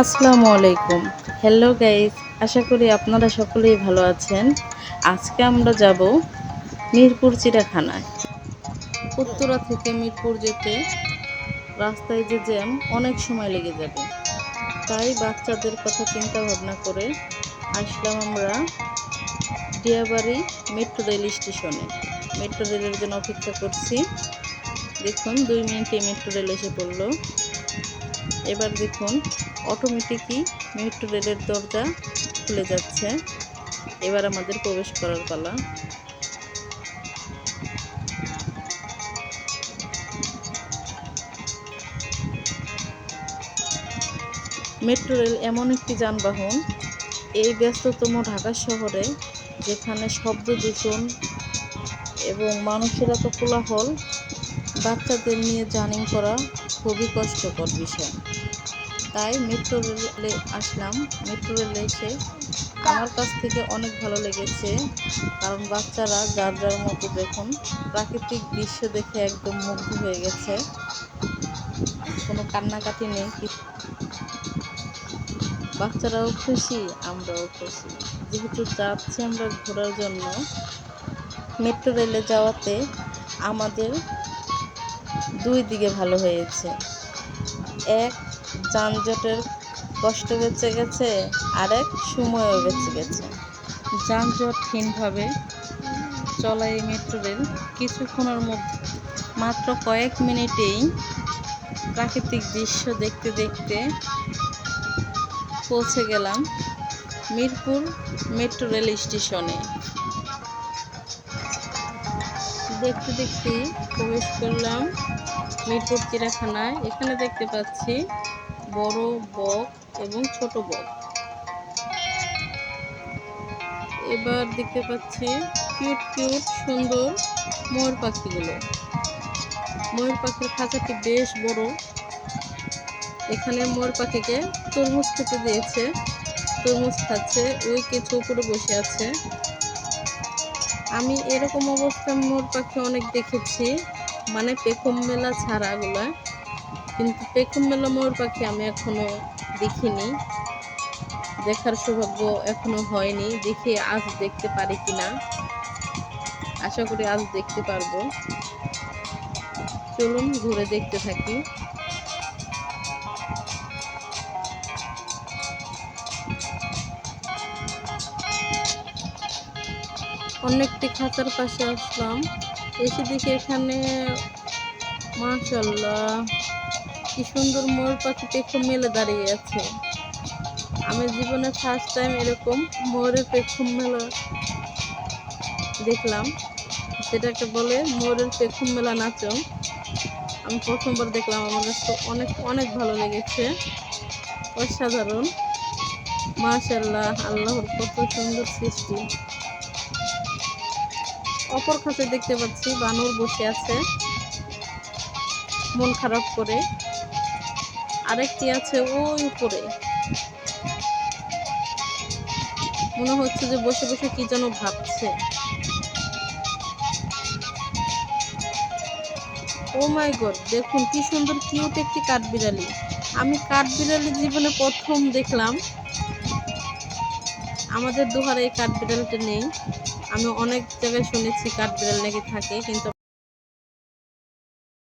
আসসালামু আলাইকুম। Hello guys আশা করি আপনারা সকলেই ভালো আছেন। আজকে আমরা যাব মিরপুর চিড়াখানায় উত্তরা থেকে মিরপুর যেতে রাস্তায় যে জ্যাম, অনেক সময় লেগে যাবে। তাই বাচ্চাদের কথা চিন্তা ভাবনা করে আসলাম আমরা ডিয়াবাড়ি মেট্রো রেল স্টেশনে। মেট্রো রেলের জন্য অপেক্ষা করছি। দেখুন, দুই মিনিটে মেট্রো রেল এসে পড়ল। এবার দেখুন অটোমেটিকই মেট্রো রেলের দরজা খুলে যাচ্ছে। এবার আমাদের প্রবেশ করার পালা। মেট্রো রেল এমন একটি যানবাহন, এই ব্যস্ততম ঢাকা শহরে, যেখানে শব্দ দূষণ এবং মানুষের এত কোলাহল, বাচ্চাদের নিয়ে জার্নি করা খুবই কষ্টকর বিষয়। তাই মেট্রো রেলে আসলাম। মেট্রো রেলে এসে আমার কাছ থেকে অনেক ভালো লেগেছে। কারণ বাচ্চারা যার যার মতো দেখুন, প্রাকৃতিক দৃশ্য দেখে একদম মুগ্ধ হয়ে গেছে। কোনো কান্নাকাটি নেই। বাচ্চারাও খুশি, আমরাও খুশি। যেহেতু যাচ্ছি আমরা ঘোরার জন্য মেট্রো রেলে যাওয়াতে আমাদের দুই দিকে ভালো হয়েছে। এক যানজটের কষ্ট বেঁচে গেছে আর এক সময়ও বেঁচে গেছে। যানজটহীনভাবে চলা এই মেট্রো রেল কিছুক্ষণের মধ্যে মাত্র কয়েক মিনিটেই প্রাকৃতিক দৃশ্য দেখতে দেখতে পৌঁছে গেলাম মিরপুর মেট্রো রেল স্টেশনে। দেখতে দেখতে প্রবেশ করলাম মিরপুর চিড়াখানায় এখানে দেখতে পাচ্ছি বড় বক এবং ছোট বক। এবার দেখতে পাচ্ছি কিউট কিউট, সুন্দর ময়ূর পাখিগুলো। ময়ূর পাখির খাঁচাটি বেশ বড়। এখানে ময়ূর পাখিকে তরমুজ খেতে দিয়েছে। তরমুজ খাচ্ছে, ওই কিছু উপরে বসে আছে। আমি এরকম অবস্থায় মোর পাখি অনেক দেখেছি মানে পেখম মেলা ছাড়াগুলা কিন্তু পেখম মেলা ময়ূর পাখি আমি এখনও দেখিনি। দেখার সৌভাগ্য এখনও হয়নি। দেখি আজ দেখতে পারি কিনা। আশা করি আজ দেখতে পারব। চলুন ঘুরে দেখতে থাকি। অনেকটি খাঁচার পাশে আসলাম। এসে দেখি এখানে মাশাল্লাহ কি সুন্দর ময়ূর পাখি পেখম মেলে দাঁড়িয়ে আছে। আমি জীবনে ফার্স্ট টাইম এরকম ময়ূরের পেখম মেলা দেখলাম। সেটাকে বলে ময়ূরের পেখম মেলা নাচন আমি প্রথমবার দেখলাম, আমার কাছে অনেক অনেক ভালো লেগেছে। অসাধারণ। মাশাল্লাহ আল্লাহর কত সুন্দর সৃষ্টি। অপর খাঁচে দেখতে পাচ্ছি বানর বসে আছে। মন খারাপ করে। আরেকটি আছে ওই উপরে। মনে হচ্ছে যে বসে বসে কি যেন ভাবছে। ও মাই গড, দেখুন কি সুন্দর, কিউট একটি কাঠবিড়ালি। আমি কাঠবিড়ালি জীবনে প্রথম দেখলাম। আমাদের দুহারে এই কাঠবিড়ালটা নেই। আমি অনেক জায়গায় শুনেছি কাঠবিড়াল নাকি থাকে, কিন্তু